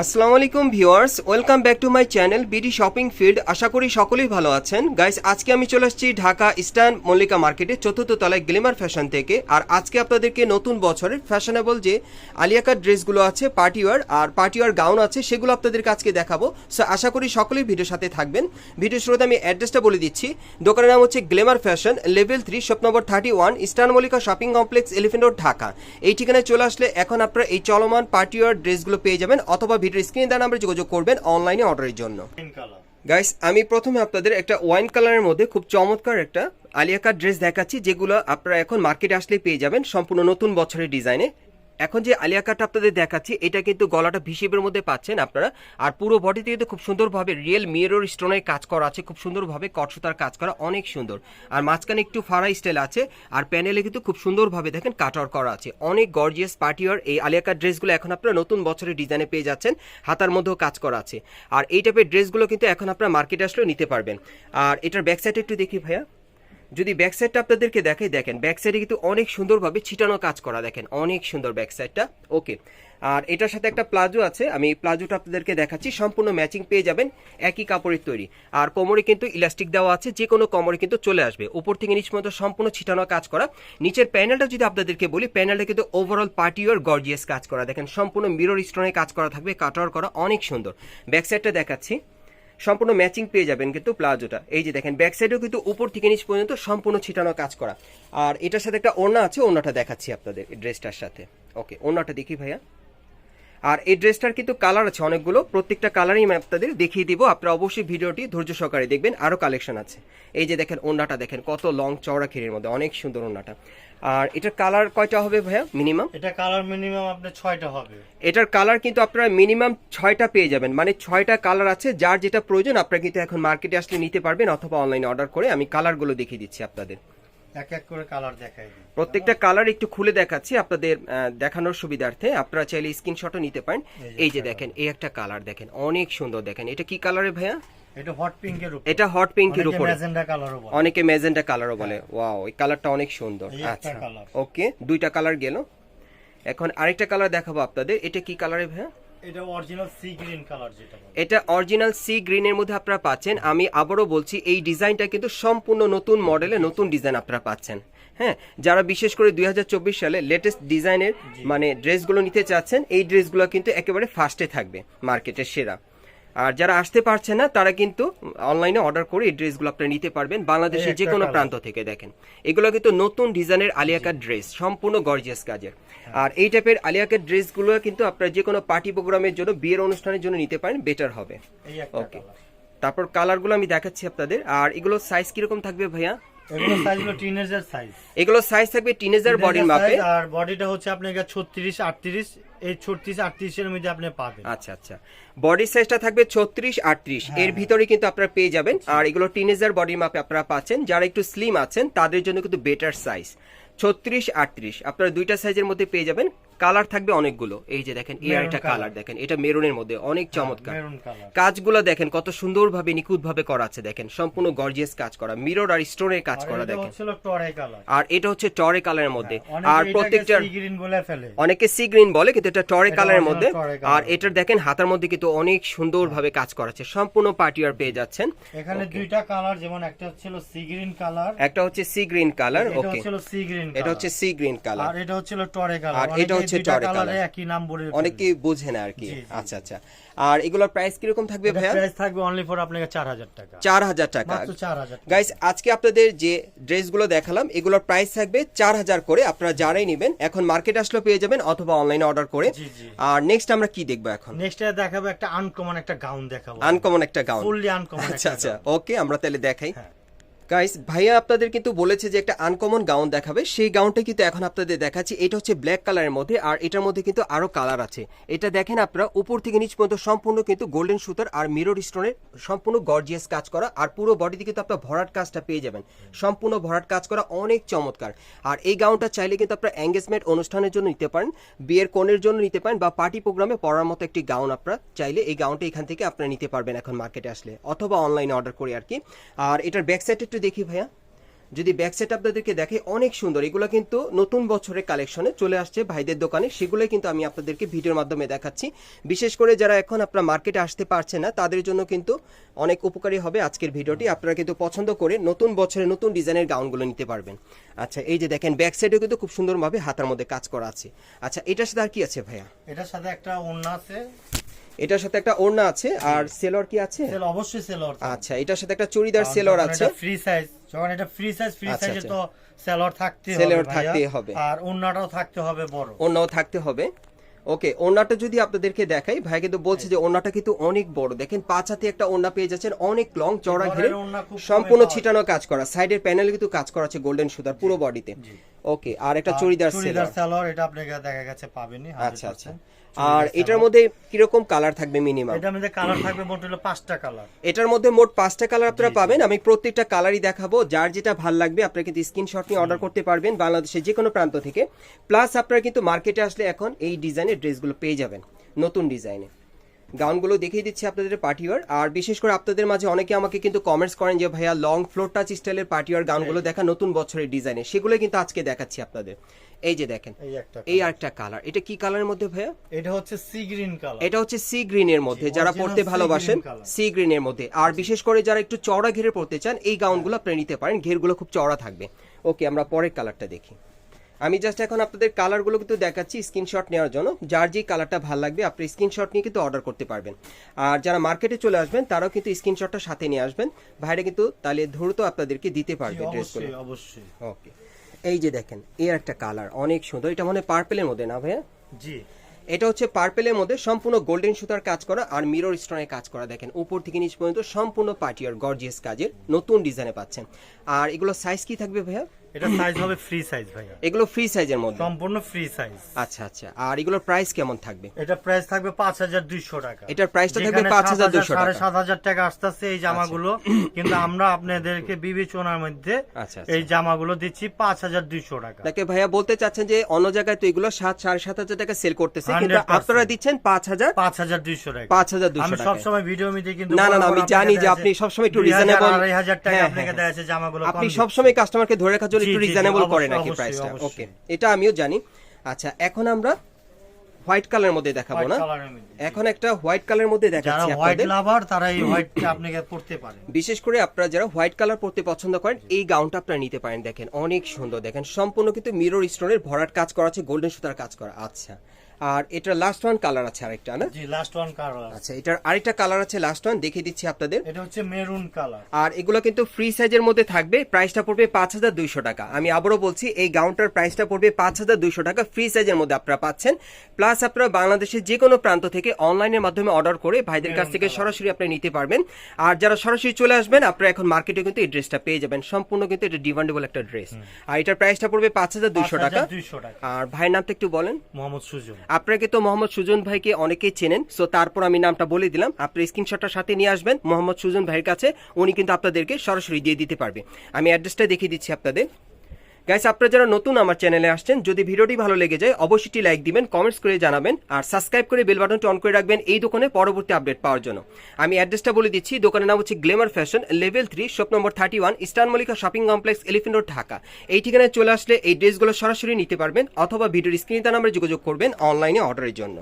আসসালামু আলাইকুম viewers, welcome back to my channel BD shopping field. আশা করি সকলেই ভালো আছেন। গাইস, আজকে আমি চলে আসছি ঢাকা ইস্টার্ন মল্লিকা মার্কেটে চতুর্থ তলায় গ্লিমার ফ্যাশন থেকে। আর আজকে আপনাদেরকে নতুন বছরের ফ্যাশনেবল যে আলিয়াকার ড্রেসগুলো আছে, পার্টিওয়ার আর পার্টিওয়ার গাউন আছে, সেগুলো আপনাদেরকে আজকে দেখাবো। সো আশা করি সকলেই ভিডিওর সাথে থাকবেন। ভিডিও শুরুতে আমি অ্যাড্রেসটা বলে দিচ্ছি। দোকানের নাম হচ্ছে glamour fashion, level three, shop number thirty one, eastern Mallika shopping complex, elephant road, Dhaka. এই ঠিকানায় চলে আসলে এখন আপনারা এই চলমান পার্টিওয়ার ড্রেসগুলো পেয়ে যাবেন, অথবা ভিডিওর স্ক্রিনে দেওয়া নাম্বারে যোগাযোগ করবেন অনলাইনে অর্ডারের জন্য। গাইস আমি প্রথমে আপনাদের একটা ওয়াইন কালারের মধ্যে খুব চমৎকার একটা আলিয়াকার ড্রেস দেখাচ্ছি, যেগুলো আপনারা এখন মার্কেটে আসলে পেয়ে যাবেন সম্পূর্ণ নতুন বছরের ডিজাইনে এখন যে আলিয়া কাটটা আপনাদের দেখাচ্ছি, এটা কিন্তু গলাটা ভিসিপের মধ্যে পাচ্ছেন আপনারা। আর পুরো বডিতে কিন্তু খুব সুন্দরভাবে রিয়েল মিরর স্টোনের কাজ করা আছে, খুব সুন্দরভাবে কটসুতার কাজ করা, অনেক সুন্দর। আর মাঝখানে একটু ফারা স্টাইল আছে, আর প্যানেলে কিন্তু খুব সুন্দরভাবে দেখেন কাটার করা আছে। অনেক গর্জিয়াস পার্টিওয়ার এই আলিয়া কাট ড্রেসগুলো এখন আপনারা নতুন বছরের ডিজাইনে পেয়ে যাচ্ছেন, হাতার মধ্যেও কাজ করা আছে। আর এই টাইপের ড্রেসগুলো কিন্তু এখন আপনারা মার্কেটে আসলেও নিতে পারবেন। আর এটার ব্যাক সাইড একটু দেখি ভাইয়া। যদি ব্যাক সাইডটা আপনাদেরকে দেখাই, দেখেন ব্যাক সাইডে কিন্তু অনেক সুন্দরভাবে ছিটানো কাজ করা, দেখেন, অনেক সুন্দর ব্যাক সাইডটা ওকে আর এটার সাথে একটা প্লাজো আছে, আমি প্লাজোটা আপনাদেরকে দেখাচ্ছি, সম্পূর্ণ ম্যাচিং পেয়ে যাবেন, একই কাপড়ের তৈরি। আর কোমরে কিন্তু ইলাস্টিক দেওয়া আছে যে কোনো কোমরে কিন্তু চলে আসবে। উপর থেকে নিচ পর্যন্ত সম্পূর্ণ ছিটানো কাজ করা। নিচের প্যানেলটা যদি আপনাদেরকে বলি প্যানেলটা কিন্তু ওভারঅল পার্টিওর গর্জিয়াস কাজ করা। দেখেন, সম্পূর্ণ মিরর স্টোনের কাজ করা থাকবে কাটার করা, অনেক সুন্দর। ব্যাক সাইডটা দেখাচ্ছি। সম্পূর্ণ ম্যাচিং পেয়ে যাবেন কিন্তু প্লাজোটা এই যে দেখেন ব্যাক সাইডেও কিন্তু উপর থেকে নিচ পর্যন্ত সম্পূর্ণ ছিটানো কাজ করা। আর এটার সাথে একটা ওড়না আছে, ওড়নাটা দেখাচ্ছি আপনাদের ড্রেসটার সাথে। ওকে ওড়নাটা দেখি ভাইয়া। আর এই ড্রেসটার কিন্তু কালার আছে অনেকগুলো। প্রত্যেকটা কালারই আমি আপনাদের দেখিয়ে দিব। আপনারা অবশ্যই ভিডিওটি ধৈর্য সহকারে দেখবেন। আরও কালেকশন আছে। এই যে দেখেন ওড়নাটা দেখেন কত লং চওড়া ক্ষীরের মধ্যে অনেক সুন্দর ওড়নাটা। আর এটার কালার কয়টা হবে ভাইয়া? মিনিমাম? এটা কালার মিনিমাম আপনার ছয়টা হবে। এটার কালার কিন্তু আপনারা মিনিমাম ছয়টা পেয়ে যাবেন। মানে ছয়টা কালার আছে যার যেটা প্রয়োজন আপনারা কিন্তু এখন মার্কেটে আসলে নিতে পারবেন অথবা অনলাইনে অর্ডার করে আমি কালারগুলো দেখিয়ে দিচ্ছি আপনাদের। এক এক করে কালার দেখাই দিই। প্রত্যেকটা কালার একটু খুলে দেখাচ্ছি আপনাদের দেখানোর সুবিধার্থে। আপনারা চাইলে স্ক্রিনশটও নিতে পারেন। এই যে দেখেন এই একটা কালার দেখেন অনেক সুন্দর দেখেন। এটা কি কালারে ভাইয়া? এটা হট পিঙ্কের উপর। এটা হট পিঙ্কের উপরে। ম্যাজেন্ডা কালারও বলে। অনেকে ম্যাজেন্টা কালারও বলে। ওয়াও এই কালারটা অনেক সুন্দর। আচ্ছা। ওকে দুইটা কালার গেল। এখন আরেকটা কালার দেখাবো আপনাদের। এটা কি কালারে ভাইয়া? এটা অরিজিনাল সি গ্রিন কালার যেটা এটা অরিজিনাল সি গ্রিনের মধ্যে আপনারা পাচ্ছেন। আমি আবারও বলছি এই ডিজাইনটা কিন্তু সম্পূর্ণ নতুন মডেলে নতুন ডিজাইন আপনারা পাচ্ছেন। হ্যাঁ যারা বিশেষ করে দুই হাজার চব্বিশ সালে লেটেস্ট ডিজাইনের মানে ড্রেসগুলো নিতে চাচ্ছেন এই ড্রেসগুলো কিন্তু একেবারে ফার্স্টে থাকবে মার্কেটের সেরা। আর যারা আসতে পারছে না তারা কিন্তু অনলাইনে অর্ডার করে এই ড্রেসগুলো আপনারা নিতে পারবেন বাংলাদেশের এই যে কোনো প্রান্ত থেকে দেখেন। এগুলো কিন্তু নতুন ডিজাইনের আলিয়াকার ড্রেস সম্পূর্ণ গর্জিয়াস কাজের। আর এই টাইপের আলিয়াকার ড্রেসগুলো কিন্তু আপনারা যে কোনো পার্টি প্রোগ্রামের জন্য বিয়ের অনুষ্ঠানের জন্য নিতে পারেন বেটার হবে। ওকে কালার তারপর কালারগুলো আমি দেখাচ্ছি আপনাদের। আর এগুলো সাইজ কীরকম থাকবে ভাইয়া? এগুলো সাইজ হলো টিনেজার সাইজ এগুলো সাইজ থাকবে টিনেজার বডির মাপে। আর বডিটা হচ্ছে আপনার ছত্রিশ আটত্রিশ। এই ছত্রিশ আটত্রিশের মধ্যে আপনি পাবেন। আচ্ছা আচ্ছা। বডি সাইজটা থাকবে ছত্রিশ আটত্রিশ। এর ভিতরে কিন্তু আপনারা পেয়ে যাবেন। আর এগুলো টিনেজার বডির মাপে আপনারা পাচ্ছেন। যারা একটু স্লিম আছেন তাদের জন্য কিন্তু বেটার সাইজ ছত্রিশ আটত্রিশ। আপনারা দুইটা সাইজের মধ্যে পেয়ে যাবেন। কালার থাকবে অনেকগুলো। এই যে দেখেন এই একটা কালার দেখেন এটা মেরুনের মধ্যে অনেক চমৎকার। কাজগুলো দেখেন কত সুন্দরভাবে নিখুঁতভাবে করা আছে দেখেন সম্পূর্ণ গর্জিয়াস কাজ করা। মিরর আর স্টোনের কাজ করা দেখেন। আর এটা হচ্ছে টরে কালারের মধ্যে। আর আর প্রত্যেকটা সি গ্রিন বলে ফেলে। অনেকে সি গ্রিন বলে কিন্তু এটা টরে কালারের মধ্যে। আর এটার দেখেন হাতার মধ্যে কিন্তু অনেক সুন্দরভাবে কাজ করা আছে। সম্পূর্ণ পার্টিয়ার পেয়ে যাচ্ছেন। এখানে দুইটা কালার যেমন একটা হচ্ছিল সি গ্রিন কালার একটা হচ্ছে sea green colour okay sea green এটা হচ্ছে সি গ্রিন কালার আর এটা হচ্ছিল টরে কালার আর এটা হচ্ছে টরে কালারে। একই নাম বলে অনেকে বোঝে না আর কি। আচ্ছা আচ্ছা। আর এগুলোর প্রাইস কীরকম থাকবে ভাইয়া? প্রাইস থাকবে অনলি ফর আপনাকে 4000 টাকা। চার হাজার টাকা। মাত্র 4000 টাকা। গাইস আজকে আপনাদের যে ড্রেসগুলো দেখালাম এগুলোর প্রাইস থাকবে চার হাজার করে। আপনারা যারাই নেবেন এখন মার্কেট আসলে পেয়ে যাবেন অথবা অনলাইনে অর্ডার করে। আর নেক্সট আমরা কি দেখব এখন? নেক্সট দেখাবো একটা আনকমন একটা গাউন দেখাবো। আনকমন একটা গাউন ফুললি আনকমন আচ্ছা আচ্ছা। ওকে আমরা তাহলে দেখাই। হ্যাঁ। গাইস ভাইয়া আপনাদের কিন্তু বলেছে যে একটা আনকমন গাউন দেখাবে। সেই গাউনটা কিন্তু এখন আপনাদের দেখাচ্ছি। এটা হচ্ছে ব্ল্যাক কালারের মধ্যে আর এটার মধ্যে কিন্তু আরও কালার আছে। এটা দেখেন আপনারা, উপর থেকে নিচ পর্যন্ত সম্পূর্ণ কিন্তু গোল্ডেন সুতার আর মিরর স্টোনের সম্পূর্ণ গর্জিয়াস কাজ করা। আর পুরো বডিতে কিন্তু আপনার ভরাট কাজটা পেয়ে যাবেন। সম্পূর্ণ ভরাট কাজ করা অনেক চমৎকার। আর এই গাউনটা চাইলে কিন্তু আপনারা এঙ্গেজমেন্ট অনুষ্ঠানের জন্য নিতে পারেন, বিয়ের কোণের জন্য নিতে পারেন বা পার্টি প্রোগ্রামে পরার মতো একটি গাউন আপনারা চাইলে এই গাউনটা এখান থেকে আপনারা নিতে পারবেন এখন মার্কেটে আসলে, অথবা অনলাইনে অর্ডার করে আর কি। আর এটার ব্যাক সাইড একটু দেখি ভাইয়া। যদি ব্যাক সেট আপনাদেরকে দেখে, অনেক সুন্দর। এগুলো কিন্তু নতুন বছরের কালেকশনে চলে আসছে ভাইদের দোকানে। সেগুলোই কিন্তু আমি আপনাদেরকে ভিডিওর মাধ্যমে দেখাচ্ছি। বিশেষ করে যারা এখন আপনার মার্কেটে আসতে পারছে না, তাদের জন্য কিন্তু অনেক উপকারী হবে আজকের ভিডিওটি। আপনারা কিন্তু পছন্দ করে নতুন বছরে নতুন ডিজাইনের গাউনগুলো নিতে পারবেন। আচ্ছা এই যে দেখেন ব্যাক সাইডেও কিন্তু খুব সুন্দরভাবে হাতার মধ্যে কাজ করা আছে। আচ্ছা এটার সাথে আর কি আছে ভাইয়া? এটার সাথে একটা ওড়না আছে। এটার সাথে একটা ওড়না আছে আর সেলর কি আছে? সেল অবশ্যই সেলর। আচ্ছা এটার সাথে একটা চুড়িদার সেলর আছে। ফ্রি সাইজ যখন এটা ফ্রি সাইজ ফ্রি সাইজে। তো সেলর থাকতে হবে Seller ভাইয়া। হবে। আর ওড়নাটাও থাকতে হবে বড়। ওড়নাও থাকতে হবে। ওকে ওড়নাটা যদি আপনাদেরকে দেখাই ভাই কিন্তু বলছে যে ওড়নাটা কিন্তু অনেক বড়। দেখেন পাঁচ হাতে একটা ওড়না পেয়ে যাচ্ছেন অনেক লং চড়া ঘিরে সম্পূর্ণ ছিটানো কাজ করা। সাইডের প্যানেলে কিন্তু কাজ করা আছে গোল্ডেন সুতার পুরো বডিতে ওকে আর একটা চুড়িদার চুড়িদার সেলর। এটা আপনাকে দেখা গেছে পাবেনই আচ্ছা আচ্ছা। আর এটার মধ্যে কীরকম কালার থাকবে মিনিমাম? এটার মধ্যে কালার থাকবে মোট হলো পাঁচটা কালার। এটার মধ্যে মোট পাঁচটা কালার আপনারা পাবেন। আমি প্রত্যেকটা কালারই দেখাবো। যার যেটা ভালো লাগবে আপনারা কিন্তু স্ক্রিনশট নিয়ে অর্ডার করতে পারবেন বাংলাদেশের যে কোনো প্রান্ত থেকে। প্লাস আপনারা কিন্তু মার্কেটে আসলে এখন এই ডিজাইনের ড্রেসগুলো পেয়ে যাবেন। নতুন ডিজাইনে গাউনগুলো দেখিয়ে দিচ্ছি আপনাদের পার্টিওয়ার আর বিশেষ করে আপনাদের মাঝে অনেকে আমাকে কিন্তু কমেন্টস করেন যে ভাইয়া লং ফ্লোর টাচ স্টাইলের পার্টিওয়ার গাউনগুলো দেখা নতুন বছরের ডিজাইনে সেগুলো কিন্তু আজকে দেখাচ্ছি আপনাদের। এই যে দেখেন এই একটা কালার এটা কি কালারের মধ্যে ভাইয়া? এটা হচ্ছে সি গ্রিন কালার এটা হচ্ছে সি গ্রিন এর মধ্যে যারা পড়তে ভালোবাসেন সি গ্রিন এর মধ্যে। আর বিশেষ করে যারা একটু চওড়া ঘেরে পড়তে চান এই গাউনগুলো আপনি নিতে পারেন। ঘেরগুলো খুব চওড়া থাকবে। ওকে আমরা পরের কালারটা দেখি। আমি জাস্ট এখন আপনাদের কালারগুলো কিন্তু দেখাচ্ছি স্ক্রিনশট নেওয়ার জন্য। যার যে কালারটা ভালো লাগবে আপনি স্ক্রিনশট নিয়ে কিন্তু অর্ডার করতে পারবেন। আর যারা মার্কেটে চলে আসবেন তারাও কিন্তু স্ক্রিনশটটা সাথে নিয়ে আসবেন। ভাইরা কিন্তু তাহলে দ্রুত আপনাদেরকে দিতে পারবে ড্রেসগুলো অবশ্যই অবশ্যই। ওকে এই যে দেখেন এর একটা কালার অনেক সুন্দর। এটা মানে পার্পেলের মধ্যে না ভাইয়া? জি। এটা হচ্ছে পার্পেলের মধ্যে সম্পূর্ণ গোল্ডেন সুতার কাজ করা আর মিরর স্টোনের কাজ করা দেখেন। উপর থেকে নিচ পর্যন্ত সম্পূর্ণ পার্টিয়ার গর্জিয়াস কাজের নতুন ডিজাইনে পাচ্ছেন। আর এগুলো সাইজ কি থাকবে ভাইয়া? এটা সাইজ হবে ফ্রি সাইজ এগুলো ফ্রি সাইজের মধ্যে? সম্পূর্ণ ফ্রি সাইজ আচ্ছা আচ্ছা। আর এগুলোর প্রাইস কেমন থাকবে? এটা প্রাইস থাকবে পাঁচ হাজার দুইশো টাকা। এটার প্রাইসটা থাকবে 5,200 সাত হাজার, সাড়ে টাকা। সাত হাজার টাকা আসতেছে এই জামাগুলো। কিন্তু আমরা আপনাদেরকে বিবেচনার মধ্যে আচ্ছা, আচ্ছা। এই জামাগুলো দিচ্ছি পাঁচ হাজার দুইশো টাকা। তাকে ভাইয়া বলতে চাচ্ছেন যে অন্য জায়গায় তো এগুলো সাত সাড়ে সাত হাজার টাকা সেল করতেছে কিন্তু আপনারা দিচ্ছেন পাঁচ হাজার পাঁচ হাজার দুইশো টাকা। পাঁচ হাজার আমি টাকা। সবসময় ভিডিও মিতে কিন্তু না, না, আমি জানি যে আপনি দেখাচ্ছি, সবসময় একটু 2000, reasonable- আড়াই হাজার টাকা হ্যাঁ, আপনাকে হ্যাঁ, দেওয়া আছে জামাগুলো আপনি কম সবসময় কাস্টমারকে ধরে রাখার জন্য একটু রিজনেবল করে নাকি প্রাইসটা ওকে এটা আমিও জানি। আচ্ছা এখন আমরা হোয়াইট কালারের মধ্যে দেখাবো না। এখন একটা হোয়াইট কালারের মধ্যে যারা হোয়াইট লাভার তারা এই হোয়াইটটা আপনাকে পড়তে পারেন বিশেষ করে আপনারা যারা হোয়াইট কালার পড়তে পছন্দ করেন এই গাউনটা আপনারা নিতে পারেন দেখেন অনেক সুন্দর দেখেন সম্পূর্ণ কিন্তু মিরর স্টোনের ভরাট কাজ করা আছে গোল্ডেন সুতার কাজ করা আচ্ছা। আর এটা লাস্ট ওয়ান কালার আছে আরেকটা না? জি লাস্ট ওয়ান কালার আচ্ছা এটার আরেকটা কালার আছে লাস্ট ওয়ান দেখিয়ে দিচ্ছি আপনাদের। এটা হচ্ছে মেরুন কালার আর এগুলো কিন্তু ফ্রি সাইজের মধ্যে থাকবে প্রাইসটা পড়বে পাঁচ হাজার দুইশো টাকা। আমি আবারও বলছি এই গাউনটার প্রাইসটা পড়বে পাঁচ হাজার দুইশো টাকা ফ্রি সাইজের মধ্যে আপনারা পাচ্ছেন। প্লাস আপনারা বাংলাদেশের যে কোনো প্রান্ত থেকে অনলাইনের মাধ্যমে অর্ডার করে ভাইদের কাছ থেকে সরাসরি আপনি নিতে পারবেন। আর যারা সরাসরি চলে আসবেন আপনারা এখন মার্কেটে কিন্তু এই ড্রেসটা পেয়ে যাবেন। সম্পূর্ণ কিন্তু এটা ডিমান্ডেবল একটা ড্রেস আর এটার প্রাইসটা পড়বে পাঁচ হাজার দুইশো টাকা। আর ভাইয়ের নামটা একটু বলেন। মোহাম্মদ সুজন। আপনাকে তো মোহাম্মদ সুজন ভাইকে অনেকেই চেনেন সো তারপর আমি নামটা বলে দিলাম। আপনি স্ক্রিনশটটা সাথে নিয়ে আসবেন, মোহাম্মদ সুজন ভাইয়ের কাছে, উনি কিন্তু আপনাদেরকে সরাসরি দিয়ে দিতে পারবে। আমি অ্যাড্রেসটা দেখিয়ে দিচ্ছি আপনাদের। গাইস আপনারা যারা নতুন আমার চ্যানেলে আসছেন, যদি ভিডিওটি ভালো লেগে যায়, অবশ্যই লাইক দিবেন কমেন্টস করে জানাবেন, আর সাবস্ক্রাইব করে বেল বাটনটি অন করে রাখবেন এই দোকানে পরবর্তী আপডেট পাওয়ার জন্য। আমি অ্যাড্রেসটা বলে দিচ্ছি, দোকানের নাম হচ্ছে glamour fashion level three shop number thirty one eastern Mallika shopping complex elephant road Dhaka এই ঠিকানায় চলে আসলে এই ড্রেসগুলো সরাসরি নিতে পারবেন, অথবা ভিডিওর স্ক্রিনে তার নাম্বারে যোগাযোগ করবেন অনলাইনে অর্ডারের জন্য।